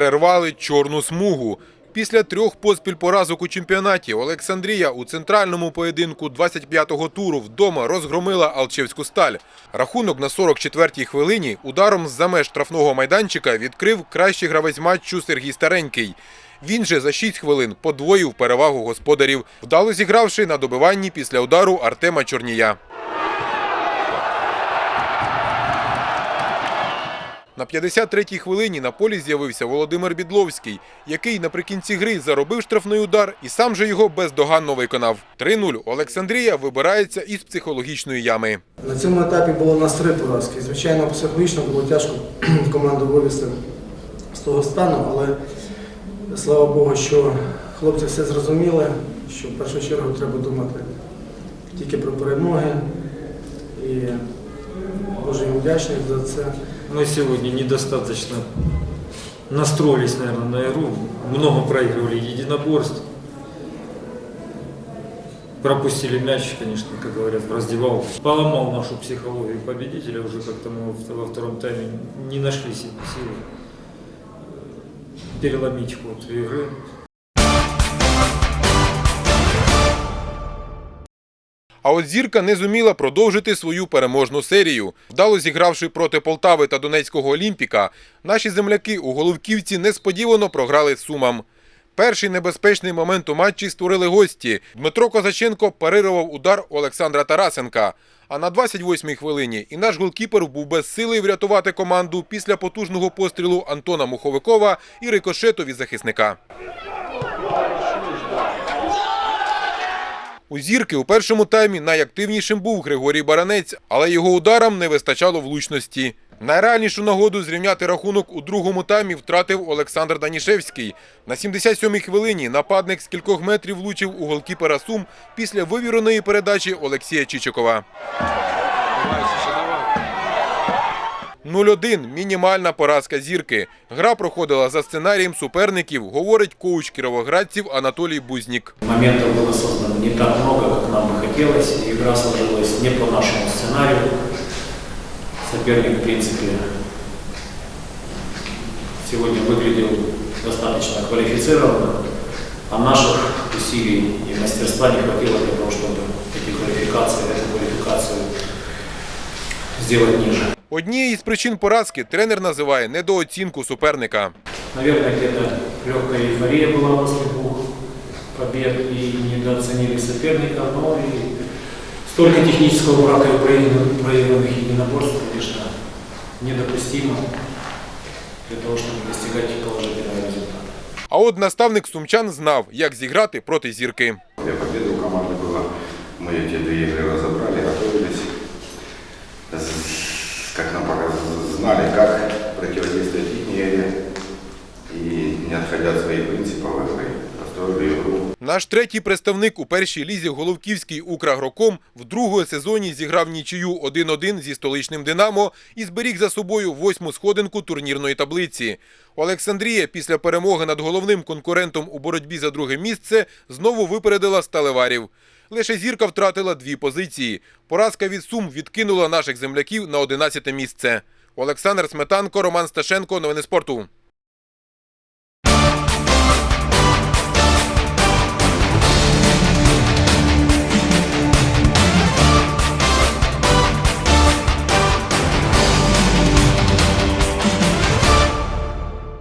перервали чорну смугу. Після трьох поспіль поразок у чемпіонаті Олександрія у центральному поєдинку 25-го туру вдома розгромила Алчевську сталь. Рахунок на 44-й хвилині ударом з-за меж штрафного майданчика відкрив кращий гравець матчу Сергій Старенький. Він же за 6 хвилин подвоїв перевагу господарів, вдало зігравши на добиванні після удару Артема Чорнія. На 53-й хвилині на полі з'явився Володимир Бідловський, який наприкінці гри заробив штрафний удар і сам же його бездоганно виконав. 3-0 Олександрія вибирається із психологічної ями. На цьому етапі було нас три поразки. Звичайно, психологічно було тяжко команду вивести з того стану, але слава Богу, що хлопці все зрозуміли, що в першу чергу треба думати тільки про перемоги. Дуже їм вдячний за це. Мы сегодня недостаточно настроились, наверное, на игру. Много проигрывали единоборств. Пропустили мяч, конечно, как говорят, в раздевалку. Поломал нашу психологию победителя. Уже как-то мы во- втором тайме не нашли си- силы переломить ход игры. А от зірка не зуміла продовжити свою переможну серію. Вдало зігравши проти Полтави та Донецького Олімпіка, наші земляки у Головківці несподівано програли Сумам. Перший небезпечний момент у матчі створили гості. Дмитро Козаченко парирував удар Олександра Тарасенка. А на 28-й хвилині і наш голкіпер був без сили врятувати команду після потужного пострілу Антона Муховикова і рикошету від захисника. У зірки у першому таймі найактивнішим був Григорій Баранець, але його ударам не вистачало влучності. Найреальнішу нагоду зрівняти рахунок у другому таймі втратив Олександр Данішевський. На 77-й хвилині нападник з кількох метрів влучив у голкіпера Сум після вивіреної передачі Олексія Чичикова. 0-1 – мінімальна поразка зірки. Гра проходила за сценарієм суперників, говорить коуч кіровоградців Анатолій Бузнік. Моментов было создано не так много, как нам бы хотелось. и Игра сложилась не по нашему сценарию. Соперник, в принципе, сегодня выглядел достаточно квалифицированно, а наших усилий и мастерства не хватило для того, чтобы эти квалификации, эту квалификацию сделать ниже. Однією із причин поразки тренер називає недооцінку суперника. Наверное, где-то легкая эйфория была после двух побед и недооценили соперника, но и столько технического брака и проигранных проигранных единоборств, конечно, недопустимо для того, чтобы достигать положительного результата. А от наставник сумчан знав, як зіграти проти зірки. Для победы у команды было. Мы эти две игры разобрали, Как нам пока знали, как противодействовать их. И не отходя от своих принципов игры. Наш третій представник у першій лізі Головківський Украгроком в другому сезоні зіграв нічию 1-1 зі столичним Динамо і зберіг за собою восьму сходинку турнірної таблиці. Олександрія після перемоги над головним конкурентом у боротьбі за друге місце знову випередила сталеварів. Лише зірка втратила дві позиції. Поразка від Сум відкинула наших земляків на 11 місце. Олександр Сметанко, Роман Сташенко. Новини спорту.